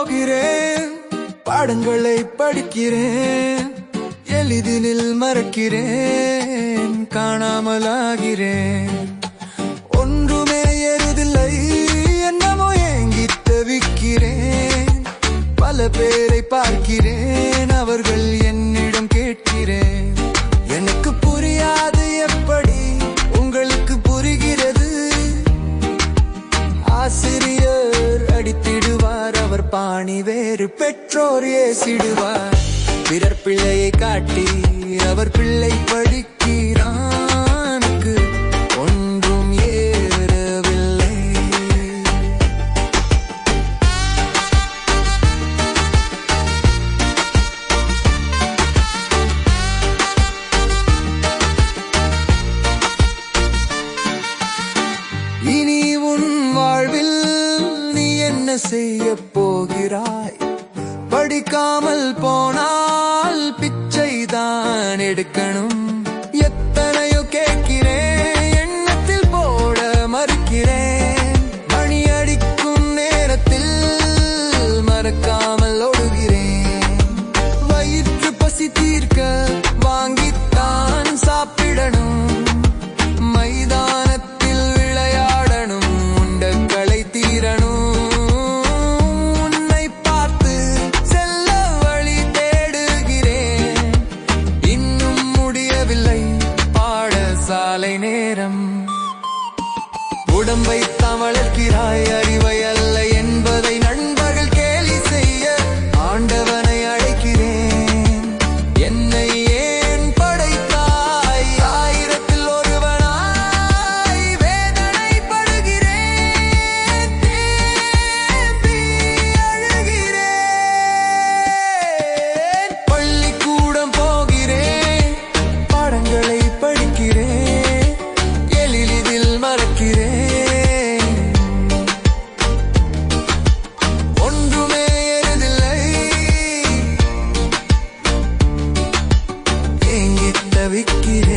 போகிறேன் பாடங்களை படிக்கிறேன் எளிதினில் மறக்கிறேன் காணாமலாகிறேன். ஒன்றுமே எருதில்லை என்னமோ ஏங்கி தவிக்கிறேன். பல பேரை பார்க்கிறேன் அவர்கள் பாணி வேறு பெற்றோர் ஏசிடுவார். பிறர் பிள்ளையை காட்டி அவர் பிள்ளை என்ன செய்ய போகிறாய்? படிக்காமல் போனால் பிச்சை தான் எடுக்கணும். காலை நேரம். உடம்பை தவழ்கிறாய் அறிவையல் de bikini.